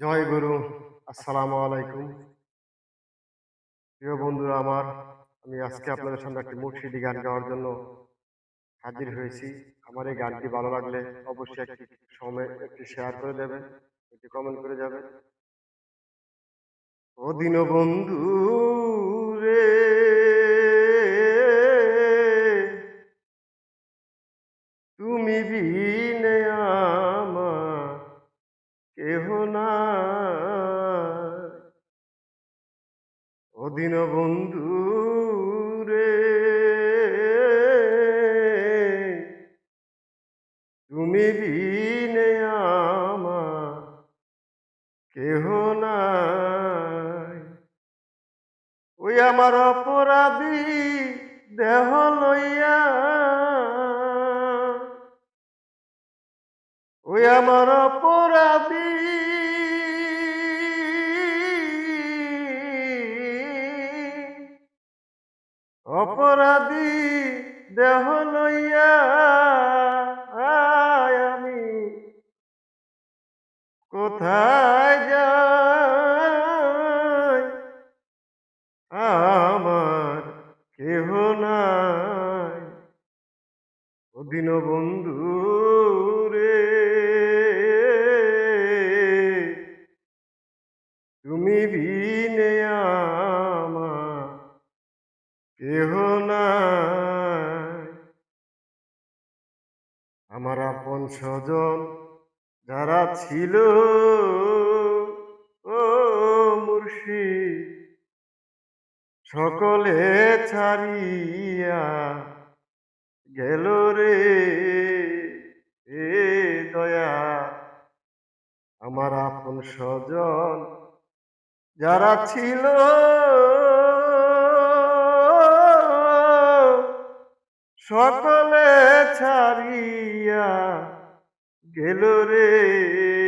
জয় গুরু, আসসালামু আলাইকুম। প্রিয় বন্ধুরা আমার, আমি আজকে আপনাদের সামনে একটি মুর্শিদি গান গাওয়ার জন্য হাজির হয়েছি। আমার এই গানটি ভালো লাগলে অবশ্যই একটি সময়, একটি শেয়ার করে দেবেন, একটি কমেন্ট করে যাবেন। ও দিন বন্ধু রে, তুমি বিনে আমার কেহ না। অদিন বন্ধু রে তুমি বিনে আমার কেহ নাই। ওই আমার অপরাধী দেহ লইয়া ওই আমার অপরাধী। অপরাধী দেহ লইয়া আমি। কোথায় যাই? আমার কেহ নাই। ওদিন বন্ধু তুমি আমার, কেহ না আমার আপন স্বজন যারা ছিল, ও মুর্শিদ, সকলে ছাড়িয়া গেল রে, এ দয়া। আমার আপন স্বজন যারা ছিল সকলে ছাড়িয়া গেল রে।